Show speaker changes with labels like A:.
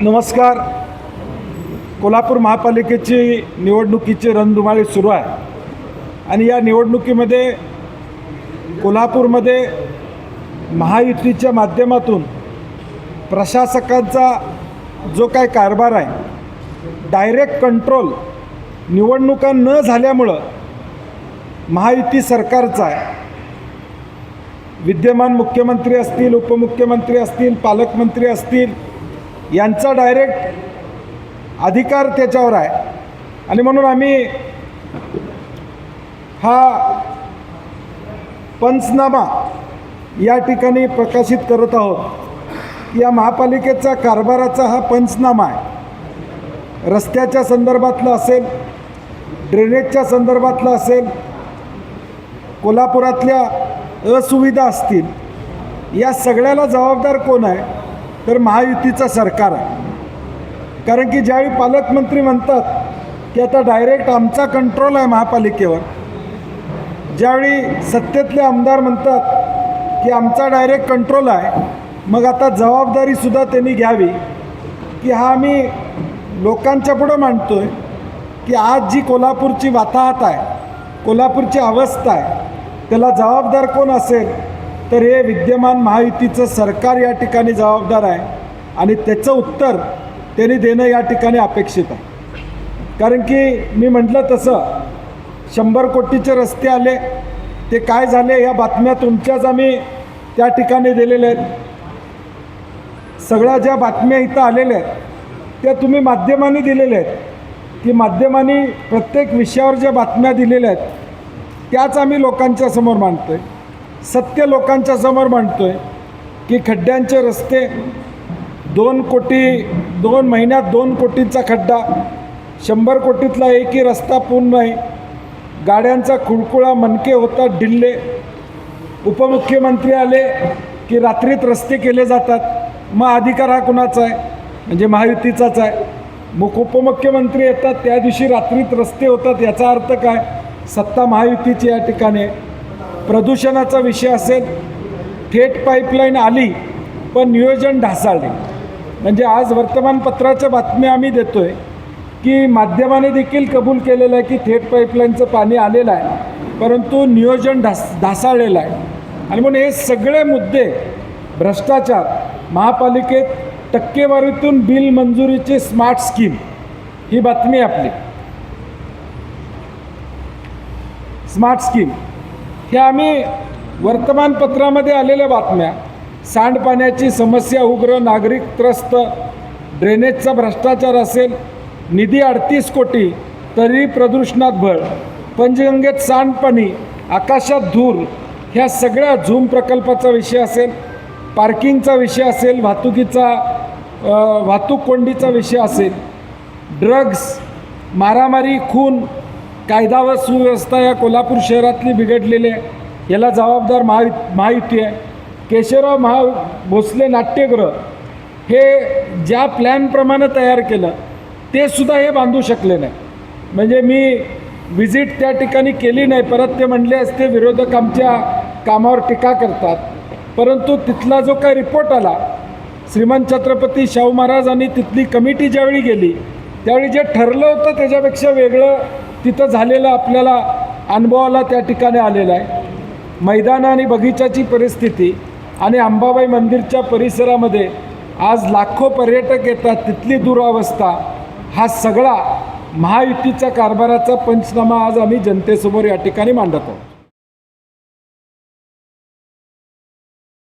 A: नमस्कार. कोल्हापूर महापालिकेची निवडणुकीची रणधुमाळी सुरू आहे. आणि या निवडणुकीमध्ये कोल्हापूरमध्ये महायुतीच्या माध्यमातून प्रशासकांचा जो काय कारभार आहे डायरेक्ट कंट्रोल निवडणुका न झाल्यामुळं महायुती सरकारचा आहे विद्यमान मुख्यमंत्री असतील उपमुख्यमंत्री असतील पालकमंत्री असतील यांचा डायरेक्ट अधिकार त्याच्यावर आहे. आणि म्हणून आम्ही हा पंचनामा या ठिकाणी प्रकाशित करत आहोत. या महापालिकेचा कारभाराचा हा पंचनामा आहे. रस्त्याच्या संदर्भातला असेल ड्रेनेजच्या संदर्भातला असेल कोल्हापुरातल्या असुविधा असतील या सगळ्याला जबाबदार कोण आहे? तर महायुतीचं सरकार आहे. कारण की ज्यावेळी पालकमंत्री म्हणतात की आता डायरेक्ट आमचा कंट्रोल आहे महापालिकेवर ज्यावेळी सत्तेतले आमदार म्हणतात की आमचा डायरेक्ट कंट्रोल आहे मग आता जबाबदारीसुद्धा त्यांनी घ्यावी की हा आम्ही लोकांच्या पुढं मांडतो आहे की आज जी कोल्हापूरची वाताहत आहे कोल्हापूरची अवस्था आहे त्याला जबाबदार कोण असेल? तर हे विद्यमान महायुतीचं सरकार या ठिकाणी जबाबदार आहे आणि त्याचं उत्तर त्यांनी देणं या ठिकाणी अपेक्षित आहे. कारण की मी म्हटलं तसं शंभर कोटीचे रस्ते आले ते काय झाले या बातम्या तुमच्याच आम्ही त्या ठिकाणी दिलेल्या आहेत. सगळ्या ज्या बातम्या इथं आलेल्या आहेत त्या तुम्ही माध्यमांनी दिलेल्या आहेत. की माध्यमांनी प्रत्येक विषयावर ज्या बातम्या दिलेल्या आहेत त्याच आम्ही लोकांच्या समोर मांडतो आहे सत्य लोकांच्या समोर मांडतो आहे की खड्ड्यांचे रस्ते दोन कोटी दोन महिन्यात दोन कोटींचा खड्डा शंभर कोटीतला एकही रस्ता पूर्ण नाही. गाड्यांचा खुळकुळा मनके होता डिल्ले उपमुख्यमंत्री आले की रात्रीत रस्ते केले जातात. मग अधिकार हा कुणाचा आहे? म्हणजे महायुतीचाच आहे. मुख उपमुख्यमंत्री येतात त्या दिवशी रात्रीत रस्ते होतात याचा अर्थ काय? सत्ता महायुतीची या ठिकाणी आहे. प्रदूषणाचा विषय असेल थेट पाईपलाईन आली पण नियोजन ढासाळले. म्हणजे आज वर्तमानपत्राच्या बातम्या आम्ही देतो आहे की माध्यमाने देखील कबूल केलेलं आहे की थेट पाईपलाईनचं पाणी आलेलं आहे परंतु नियोजन ढास ढासाळलेलं आहे. आणि म्हणून हे सगळे मुद्दे भ्रष्टाचार महापालिकेत टक्केवारीतून बिल मंजुरीची स्मार्ट स्कीम ही बातमी आपली. स्मार्ट स्कीम ह्या आम्ही वर्तमानपत्रामध्ये आलेल्या बातम्या सांडपाण्याची समस्या उग्र नागरिक त्रस्त ड्रेनेजचा भ्रष्टाचार असेल निधी अडतीस कोटी तरी प्रदूषणात भर पंचगंगेत सांडपाणी आकाशात धूर ह्या सगळ्या झूम प्रकल्पाचा विषय असेल पार्किंगचा विषय असेल वाहतुकीचा वाहतूक कोंडीचा विषय असेल ड्रग्स मारामारी खून कायदा व सुव्यवस्था या कोल्हापूर शहरातली बिघडलेली आहे. याला जबाबदार महा महायुती आहे. केशवराव महा भोसले नाट्यगृह हे ज्या प्लॅनप्रमाणे तयार केलं ते सुद्धा हे बांधू शकले नाही. म्हणजे मी विजिट त्या ठिकाणी केली नाही. परत ते म्हणले असते विरोधक आमच्या कामावर टीका करतात. परंतु तिथला जो काही रिपोर्ट आला श्रीमंत छत्रपती शाहू महाराज आणि तिथली कमिटी ज्यावेळी गेली त्यावेळी जे ठरलं होतं त्याच्यापेक्षा वेगळं तिथं झालेलं आपल्याला अनुभवाला त्या ठिकाणी आलेलं आहे. मैदान आणि बगीचाची परिस्थिती आणि अंबाबाई मंदिरच्या परिसरामध्ये आज लाखो पर्यटक येतात. तिथली दुरावस्था हा सगळा महायुतीच्या कारभाराचा पंचनामा आज आम्ही जनतेसमोर या ठिकाणी मांडत आहोत.